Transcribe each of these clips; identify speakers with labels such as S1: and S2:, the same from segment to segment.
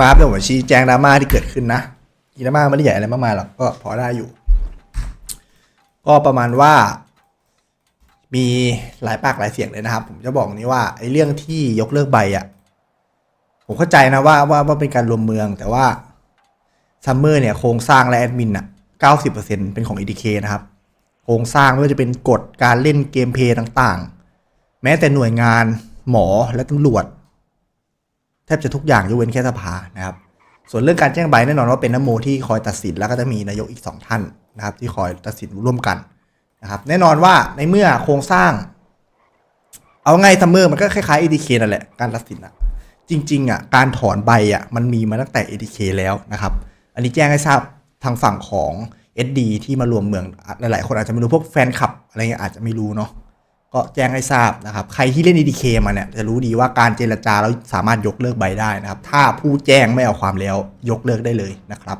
S1: มาครับเดี๋ยวผมชี้แจงดราม่าที่เกิดขึ้นนะอีดราม่าไม่ได้ใหญ่อะไรมากมายหรอกก็พอได้อยู่ ก็ประมาณว่า มีหลายปากหลายเสียงเลยนะครับ ผมจะบอกนี้ว่าไอ้เรื่องที่ยกเลิกใบอะผมเข้าใจนะว่าว่าว่าเป็นการรวมเมืองแต่ว่าซัมเมอร์เนี่ยโครงสร้างและแอดมินอะ90%เป็นของ EDK นะครับ โครงสร้างไม่ว่าจะเป็นกฎการเล่นเกมเพย์ต่างๆ แม้แต่หน่วยงานหมอและตำรวจ แทบจะทุกอย่างยกเว้นแค่สภานะครับ ส่วนเรื่องการแจ้งใบแน่นอนว่าเป็นนโมที่คอยตัดสินแล้วก็จะมีนายกอีกสองท่านนะครับ ที่คอยตัดสินร่วมกันนะครับ แน่นอนว่าในเมื่อโครงสร้าง เอาไงซัมเมอร์มันก็คล้ายๆ EDK นั่นแหละการตัดสินอะจริงๆอะการถอนใบอะมันมีมาตั้งแต่ EDK แล้วนะครับ อันนี้แจ้งให้ทราบทางฝั่งของ SD ที่มารวมเมืองหลายๆคนอาจจะไม่รู้พวกแฟนคลับอะไรเงี้ยอาจจะไม่รู้เนาะ ก็แจ้งให้ทราบนะครับ ใครที่เล่น EDK มาเนี่ยจะรู้ดีว่าการเจรจาแล้วสามารถยกเลิกใบได้นะครับ ถ้าผู้แจ้งไม่เอาความแล้วยกเลิกได้เลยนะครับ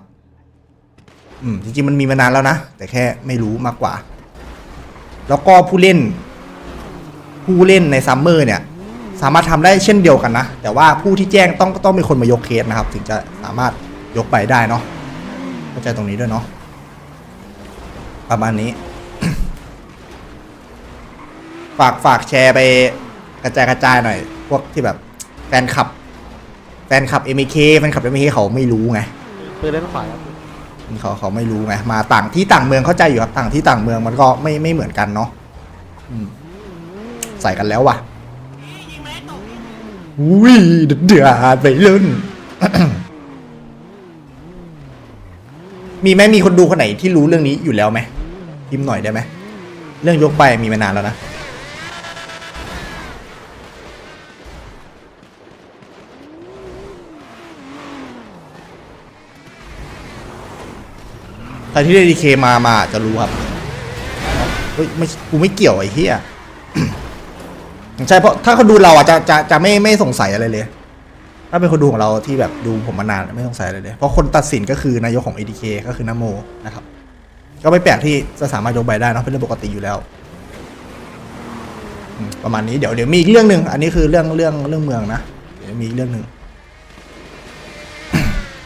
S1: อืมจริงๆมันมีมานานแล้วนะ แต่แค่ไม่รู้มากกว่า แล้วก็ผู้เล่น ผู้เล่นในซัมเมอร์เนี่ย สามารถทำได้เช่นเดียวกันนะ แต่ว่าผู้ที่แจ้งต้องต้องเป็นคนมายกเคสนะครับ ถึงจะสามารถยกใบได้เนาะเข้าใจตรงนี้ด้วยเนาะประมาณนี้ ฝากฝากแชร์ไปกระจายกระจายหน่อย พวกที่แบบแฟนคลับ แฟนคลับ m อ k แฟนคลับ m อ k เขาไม่รู้ไง
S2: ปืนเล่นขวาครับ
S1: เขาเขาไม่รู้ไงมาต่างที่ต่างเมืองเข้าใจอยู่ครับต่างที่ต่างเมืองมันก็ไม่ไม่เหมือนกันเนาะอืมใส่กันแล้วว่ะอุ้ยเดือดไปรุ่นมีไหมมีคนดูคนไหนที่รู้เรื่องนี้อยู่แล้วไหมพิมพ์หน่อยได้ไหมเรื่องยกใบมีมานานแล้วนะ ใครที่ได้ดีเคมามาจะรู้ครับเฮ้ยไม่กูไม่เกี่ยวไอ้เหี้ยใช่เพราะถ้าเขาดูเราอะจะจะจะไม่ไม่สงสัยอะไรเลย ถ้าเป็นคนดูของเราที่แบบดูผมมานานไม่สงสัยอะไรเลย เพราะคนตัดสินก็คือนายกของ ADK ก็คือนโมนะครับ ก็ไม่แปลกที่จะสามารถยกใบได้นะเป็นเรื่องปกติอยู่แล้วประมาณนี้เดี๋ยวเดี๋ยวมีอีกเรื่องหนึ่งอันนี้คือเรื่องเรื่องเรื่องเมืองนะเดี๋ยวมีอีกเรื่องหนึ่ง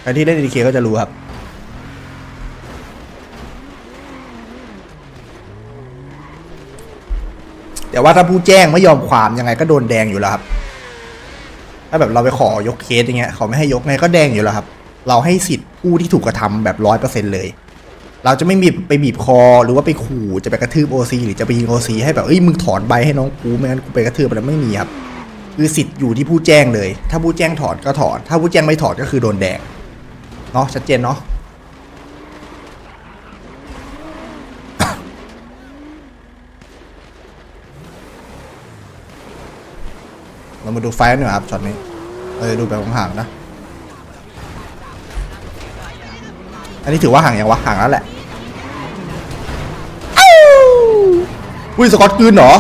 S1: ใครที่เล่น ADK ก็จะรู้ครับ แต่ว่าถ้าผู้แจ้งไม่ยอมความยังไงก็โดนแดงอยู่แล้วครับ ถ้าแบบเราไปขอยกเคสอย่างเงี้ยเขาไม่ให้ยกไงก็แดงอยู่แล้วครับ เราให้สิทธิ์ผู้ที่ถูกกระทำแบบร้อยเปอร์เซ็นเลย เราจะไม่มีไปบีบคอหรือว่าไปขู่จะไปกระทืบโอซีหรือจะไปยิงโอซีให้แบบเอ้ยมึงถอนใบให้น้องกูไม่งั้นกูไปกระทืบอะไรไม่มีครับคือสิทธิ์อยู่ที่ผู้แจ้งเลย ถ้าผู้แจ้งถอนก็ถอน ถ้าผู้แจ้งไม่ถอนก็คือโดนแดงเนาะชัดเจนเนาะ เรามาดูไฟล์หน่อยครับช็อตนี้เราจะดูแบบห่างๆนะ อันนี้ถือว่าห่างยังวะห่างแล้วแหละอ้าวอุ้ยสกอตกืนเหรอ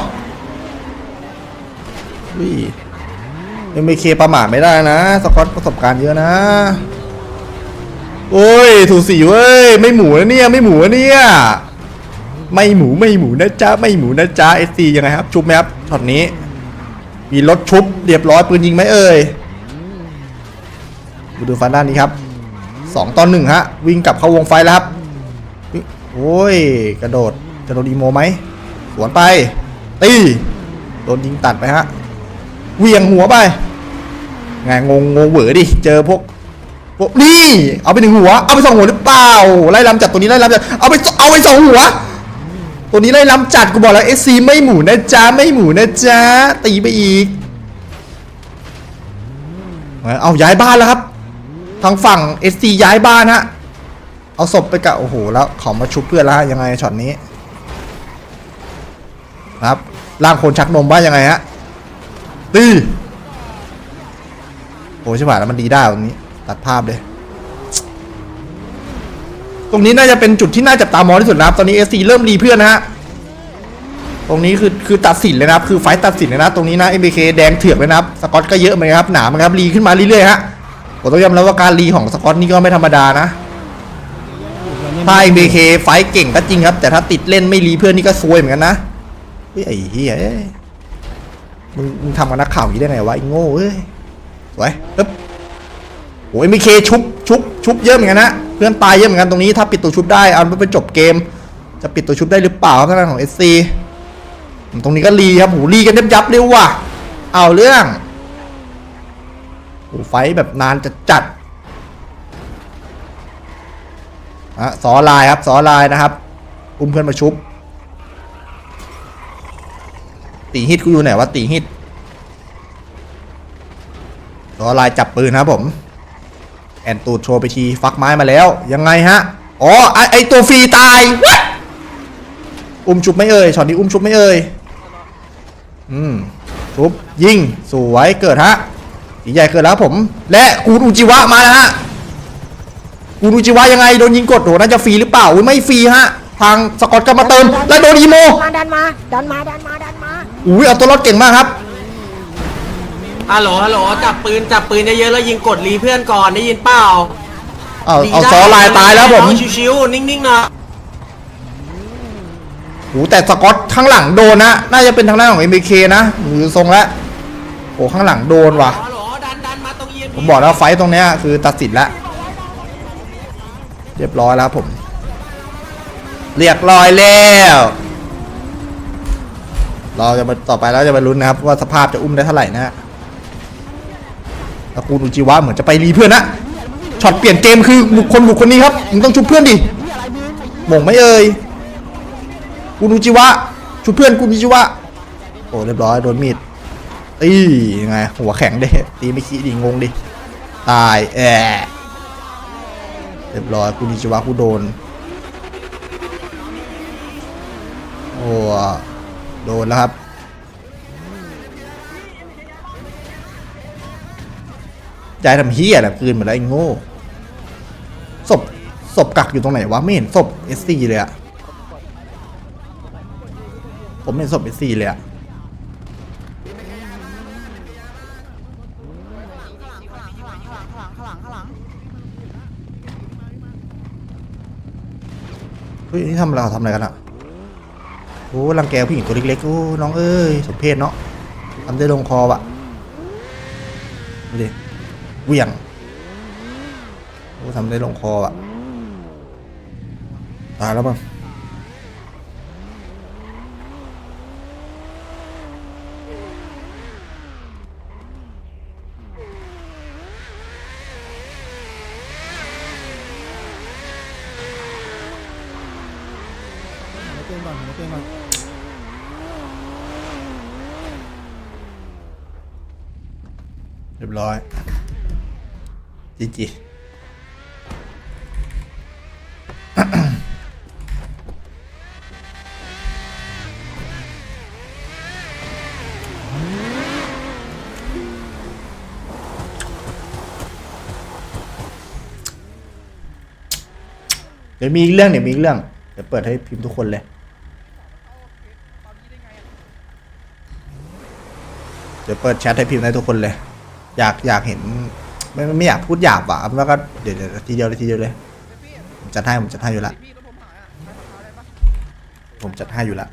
S1: อุ้ยยังไม่เคประมาทไม่ได้นะ สกอตประสบการณ์เยอะนะโอ้ยถูสีเว้ยไม่หมูนะเนี่ยไม่หมูนะเนี่ยไม่หมูไม่หมูนะจ๊ะไม่หมูนะจ๊ะเอซียังไงครับชุบไหมครับช็อตนี้ มีรถชุบเรียบร้อยปืนยิงไหมเอ่ยมาดูฟันด้านนี้ครับสองต่อหนึ่งฮะ วิ่งกลับเข้าวงไฟแล้วครับโอ้ย กระโดดจะโดนอีโมไหมสวนไปตีโดนยิงตัดไปฮะเวียงหัวไปไงงงงงเหวอดิเจอพวกพวกนี่เอาไปหนึ่งหัว เอาไปสองหัวหรือเปล่าไล่ลำจัดตัวนี้ไล่ลำจัดเอาไปเอาไปสองหัว ตัวนี้ไล่ล้ำจัดกูบอกแล้วเอซีไม่หมูนะจ๊ะไม่หมูนะจ๊ะตีไปอีก เอาย้ายบ้านแล้วครับ ทางฝั่งเอซีย้ายบ้านฮะ เอาศพไปกะโอ้โหแล้วเขามาชุบเพื่อนแล้วฮะยังไงช็อตนี้ ครับร่างคนชักนมว่ายังไงฮะตีโอ้ใช่ป่ะแล้วมันดีได้ตรงนี้ ตัดภาพเลย ตรงนี้น่าจะเป็นจุดที่น่าจับตามองที่สุดนะครับ ตอนนี้เอซีเริ่มรีเพื่อนนะฮะ ตรงนี้คือคือตัดสินเลยนะครับ คือไฟตัดสินเลยนะ ตรงนี้นะ MBK แดงเถือกเลยนะครับ สกอตก็เยอะเหมือนกันครับ หนาเหมือนครับรีขึ้นมาเรื่อยๆฮะผมต้องยอมรับว่าการรีของสกอตนี่ก็ไม่ธรรมดานะถ้า MBK ไฟเก่งก็จริงครับ แต่ถ้าติดเล่นไม่รีเพื่อนนี่ก็ซวยเหมือนกันนะเฮ้ยไอ้เหี้ยมึงมึงทำกับนักข่าวอย่างนี้ได้ไงวะไอ้โง่เอ้ยสวยปึ๊บโอ้ยมีเคชุบชุบชุบเยอะเหมือนกันนะ พื่อนตายเยอะเหมือนกันตรงนี้ถ้าปิดตัวชุบได้เอาไปจบเกม จะปิดตัวชุบได้หรือเปล่าทางด้านของเอสซีตรงนี้ก็รีครับโหรีกันยับยับๆเร็วว่ะ เอาเรื่องโหไฟแบบนานจะจัดอะสอลายครับสอลายนะครับ อุ้มเพื่อนมาชุบ ตีฮิตกูอยู่ไหนวะตีฮิตสอลายจับปืนครับผม แอนตูดโชว์ไปทีฟักไม้มาแล้ว ยังไงฮะ อ๋อ ไอไอตัวฟรีตาย What? อุ้มชุบไม่เอ่ยช็อตนี้อุ้มชุบไม่เอ่ยอืมชุบยิงสวยเกิดฮะสีใหญ่เกิดแล้วผม และกูนอุจิวะมาแล้วฮะกูนอุจิวะยังไงโดนยิงกดโหน่าจะฟรีหรือเปล่าอุ๊ยไม่ฟรีฮะ ทางสกอตก็มาเติม แล้วโดนอีโม
S2: มาดันมาดันมาดันมาดันมา
S1: อุ้ยเอาตัวรอดเก่งมากครับ
S3: ฮัลโหลฮัลโหลจับปืนจับปืนเยอะๆแล้วยิงกดรีเพื่อนก่อนได้ยินเปล่า
S1: เอา
S3: ดี
S1: เอา
S3: ได้
S1: ซอลายตายแล้วผม
S3: ชิวๆนิ่งๆนะ
S1: โอ้แต่สกอตข้างหลังโดนนะน่าจะเป็นทางด้านของ MBK นะหรือทรงแล้วโอ้ข้างหลังโดนว่ะ
S3: ฮัลโหลดันดันมาตรงเอ็ม
S1: ผมบอกแล้วไฟต์ตรงเนี้ยคือตัดสินแล้วเรียบร้อยแล้วครับผมเรียบร้อยแล้วเราจะมาต่อไปแล้วจะมาลุ้นนะครับ ว่าสภาพจะอุ้มได้เท่าไหร่นะฮะต ระกูลอุจิวะเหมือนจะไปรีเพื่อนนะช็อตเปลี่ยนเกมคือบุคคลบุคคลนี้ครับมึงต้องชุบเพื่อนดิมงไม่เอ่ยกูนูจิวะชุบเพื่อนกูนูจิวะโอ้เรียบร้อยโดนมีดตียังไงหัวแข็งเด้ตีไม่ขี้ดิงงดิตายแอเรียบร้อยคุณนิจิวะกูโดนโอ้โดนแล้วครับ ยายทำเฮียแบบคืนหมดแล้วไอ้โง่ศพศพกักอยู่ตรงไหนวะ ไม่เห็นศพเอสซีเลยอะผมไม่เห็นศพเอสซีเลยอะเฮ้ยนี่ทำอะไรทำอะไรกันอะโอ้รังแกผู้หญิงตัวเล็กๆโอ้น้องเอ้ยสมเพศเนาะทำได้ลงคอวะดูดิ เหวี่ยงโอ้ทำได้ลงคออะตายแล้วมั้งเรียบร้อย จีจีเดี๋ยวมีอีกเรื่องเดี๋ยวมีอีกเรื่อง เดี๋ยวเปิดให้พิมพ์ทุกคนเลยเดี๋ยวเปิดแชทให้พิมพ์ได้ทุกคนเลย อยากอยากเห็น ไม่ไม่อยากพูดหยาบว่ะแล้วก็เดี๋ยวเดี๋ยวทีเดียวเลยทีเดียวเลยผมจัดให้ผมจัดให้อยู่ละผมจัดให้อยู่ละ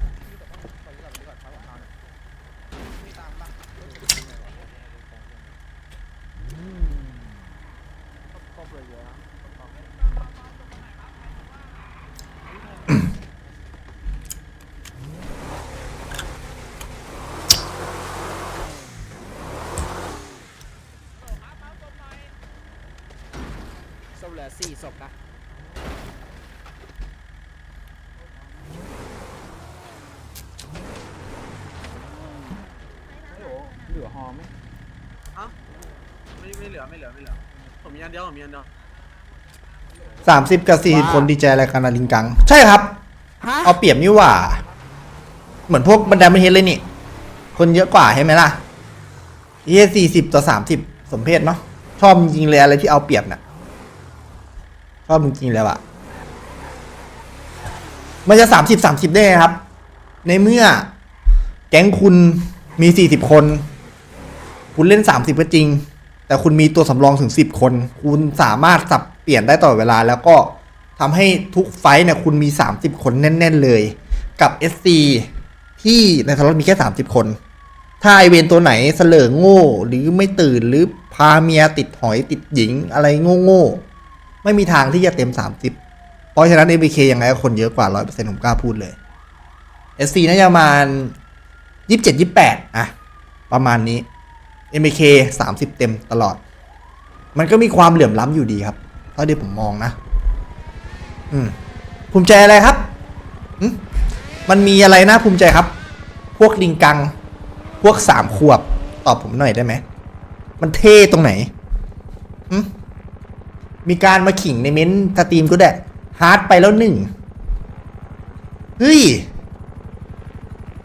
S2: เหลือสี่ศพนะ
S3: ไม่ไม่เหลือไม่เหลือไม่เหลือ ผมมีอันเดียวผมมีอันเดียว
S1: สามสิบกับสี่คนดีใจอะไรกันนะลิงกัง ใช่ครับเอาเปรียบนี่หว่า เหมือนพวกบรรดาไม่เฮดเลยนี่ คนเยอะกว่าใช่ไหมล่ะเฮียสี่สิบต่อสามสิบสมเพศเนาะชอบจริงๆเลยอะไรที่เอาเปรียบน่ะ ชอบจริงๆเลยว่ะมันจะสามสิบสามสิบได้ไงครับ ในเมื่อ แก๊งคุณมีสี่สิบคน คุณเล่นสามสิบก็จริง แต่คุณมีตัวสำรองถึงสิบคน คุณสามารถสับเปลี่ยนได้ตลอดเวลา แล้วก็ทำให้ทุกไฟท์เนี่ยคุณมีสามสิบคนแน่น ๆ เลย กับ SC ที่ในสล็อตมีแค่สามสิบคน ถ้าไอเวนตัวไหนเสลอโง่ หรือไม่ตื่นหรือพาเมียติดหอยติดหญิงอะไรโง่โง่ๆ ไม่มีทางที่จะเต็ม 30 เพราะฉะนั้น MBK ยังไงก็คนเยอะกว่า 100%ผมกล้าพูดเลย SC น่าจะประมาณ 27 28อะประมาณนี้ MBK 30 เต็มตลอด มันก็มีความเหลื่อมล้ำอยู่ดีครับเท่าที่ผมมองนะ อืม ภูมิใจอะไรครับอืมมันมีอะไรน่าภูมิใจครับ พวกลิงกัง พวกสามขวบ ตอบผมหน่อยได้ไหม มันเท่ตรงไหนหึมี มีการมาขิงในเม้นต์สตรีมก็ได้ฮาร์ดไปแล้วหนึ่งเฮ้ย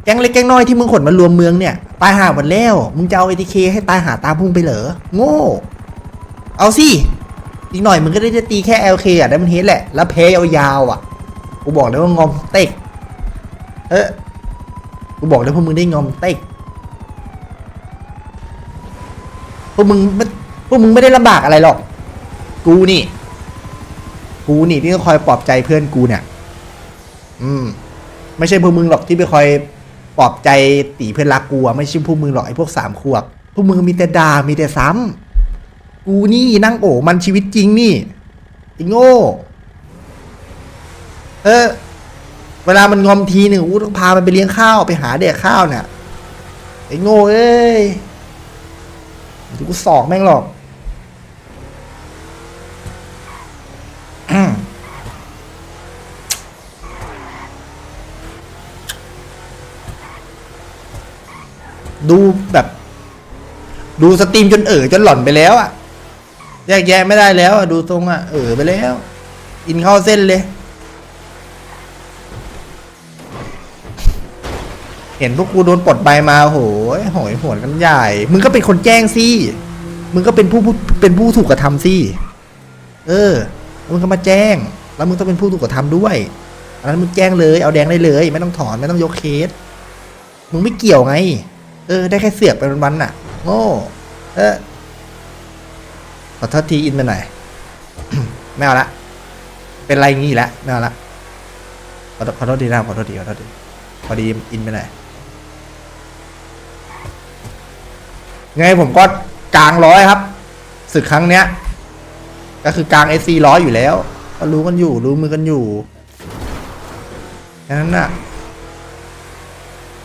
S1: แก๊งเล็กแก๊งน้อยที่มึงขนมารวมเมืองเนี่ย ตายหาหมดแล้ว มึงจะเอาเอทีเคให้ตายหาตาพุ่งไปเหรอ โง่ เอาสิ อีกหน่อยมึงก็ได้จะตีแค่ LK อะได้มันเฮดแหละ แล้วแพ้ยาวๆอะ กูบอกเลยว่างอมเต็ก เออกูบอกเลยพวกมึงได้งอมเต็ก พวกมึงไม่พวกมึงไม่ได้ลำบากอะไรหรอก กูนี่ กูนี่ที่ต้องคอยปลอบใจเพื่อนกูเนี่ย อืม ไม่ใช่พวกมึงหรอกที่ไปคอยปลอบใจตีเพื่อนรักกูอะไม่ใช่พวกมึงหรอกไอ้พวกสามขวบพวกมึงมีแต่ด่ามีแต่ซ้ำกูนี่นั่งโอ้มันชีวิตจริงนี่ไอ้โง่ เออ เวลามันงอมทีหนึ่งกูต้องพามันไปเลี้ยงข้าวไปหาแดกข้าวเนี่ยไอ้โง่เอ้ยกูสอกแม่งหรอก ดูแบบ ดูสตรีมจนเอ๋อจนหล่อนไปแล้วอะแยกแยะไม่ได้แล้วอะดูทรงอะเอ๋อไปแล้ว อินเข้าเส้นเลย เห็นพวกกูโดนปลดใบมาโหยโหยหวนกันใหญ่ มึงก็เป็นคนแจ้งสิมึงก็เป็นผู้เป็นผู้ถูกกระทำสิเออมึงก็มาแจ้ง แล้วมึงต้องเป็นผู้ถูกกระทำด้วยอันนั้นมึงแจ้งเลย เอาแดงได้เลย ไม่ต้องถอนไม่ต้องยกเคส มึงไม่เกี่ยวไง เออ ได้แค่เสือกไปวันๆน่ะ โง่เออขอโทษทีอินไปหน่อยไม่เอาละ เป็นไรงี้แล้วไม่เอาละขอโทษขอโทษทีนะขอโทษทีขอโทษทีพอดีอินไปหน่อยไงผมก็กลางร้อยครับศึกครั้งเนี้ย ก็คือกลางเอซีร้อยอยู่แล้วก็รู้กันอยู่ รู้มือกันอยู่แค่นั้นน่ะ